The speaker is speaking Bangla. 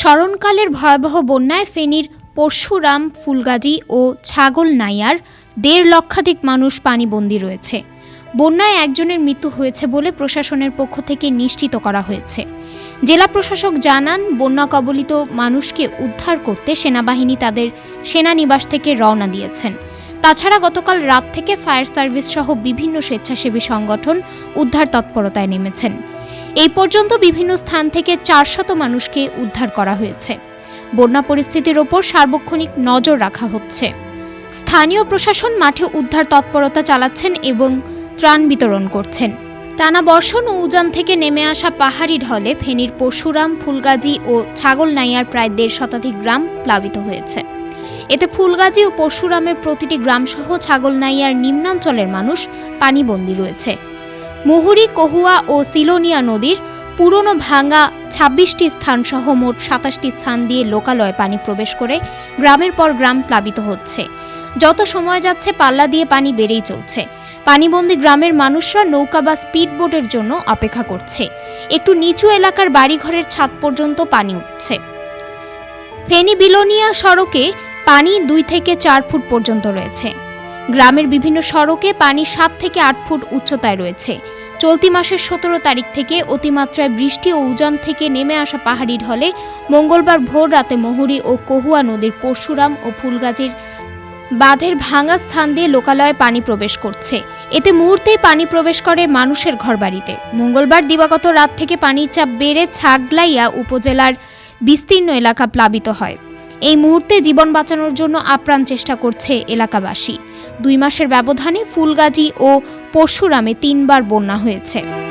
স্মরণকালের ভয়াবহ বন্যায় ফেনীর পরশুরাম, ফুলগাজী ও ছাগল নাইয়ার দেড় লক্ষাধিক মানুষ পানিবন্দী রয়েছে। বন্যায় একজনের মৃত্যু হয়েছে বলে প্রশাসনের পক্ষ থেকে নিশ্চিত করা হয়েছে। জেলা প্রশাসক জানান, বন্যা কবলিত মানুষকে উদ্ধার করতে সেনাবাহিনী তাদের সেনানিবাস থেকে রওনা দিয়েছেন। তাছাড়া গতকাল রাত থেকে ফায়ার সার্ভিস সহ বিভিন্ন স্বেচ্ছাসেবী সংগঠন উদ্ধার তৎপরতায় নেমেছেন। এই পর্যন্ত বিভিন্ন স্থান থেকে চারশত মানুষকে উদ্ধার করা হয়েছে। বন্যা পরিস্থিতির ওপর সার্বক্ষণিক নজর রাখা হচ্ছে। স্থানীয় প্রশাসন মাঠে উদ্ধার তৎপরতা চালাচ্ছেন এবং ত্রাণ বিতরণ করছেন। টানা বর্ষণ ও উজান থেকে নেমে আসা পাহাড়ি ঢলে ফেনীর পরশুরাম, ফুলগাজী ও ছাগলনাইয়ার প্রায় দেড় শতাধিক গ্রাম প্লাবিত হয়েছে। এতে ফুলগাজী ও পরশুরামের প্রতিটি গ্রামসহ ছাগলনাইয়ার নিম্নাঞ্চলের মানুষ পানিবন্দী রয়েছে। মুহুরী, কহুয়া ও সিলোনিয়া নদীর পুরনো ভাঙা ছাব্বিশটি স্থানসহ মোট সাতাশটি স্থান দিয়ে লোকালয় পানি প্রবেশ করে গ্রামের পর গ্রাম প্লাবিত হচ্ছে। যত সময় যাচ্ছে, পাল্লা দিয়ে পানি বেড়েই চলছে। পানিবন্দী গ্রামের মানুষরা নৌকা বা স্পিড বোটের জন্য অপেক্ষা করছে। একটু নিচু এলাকার বাড়িঘরের ছাদ পর্যন্ত পানি উঠছে। ফেনী বিলোনিয়া সড়কে পানি দুই থেকে চার ফুট পর্যন্ত রয়েছে। গ্রামের বিভিন্ন সড়কে পানি সাত থেকে আট ফুট উচ্চতায় রয়েছে। চলতি মাসের সতেরো তারিখ থেকে অতিমাত্রায় বৃষ্টি ও উজান থেকে নেমে আসা পাহাড়ি ঢলে মঙ্গলবার ভোর রাতে মহুরী ও কহুয়া নদীর পরশুরাম ও ফুলগাজীর বাঁধের ভাঙা স্থান দিয়ে লোকালয়ে পানি প্রবেশ করছে। এতে মুহূর্তেই পানি প্রবেশ করে মানুষের ঘরবাড়িতে। মঙ্গলবার দিবাগত রাত থেকে পানির চাপ বেড়ে ছাগলাইয়া উপজেলার বিস্তীর্ণ এলাকা প্লাবিত হয়। এই মুহূর্তে জীবন বাঁচানোর জন্য আপ্রাণ চেষ্টা করছে এলাকাবাসী। দুই মাসের ব্যবধানে ফুলগাজী ও পরশুরামে তিনবার বন্যা হয়েছে।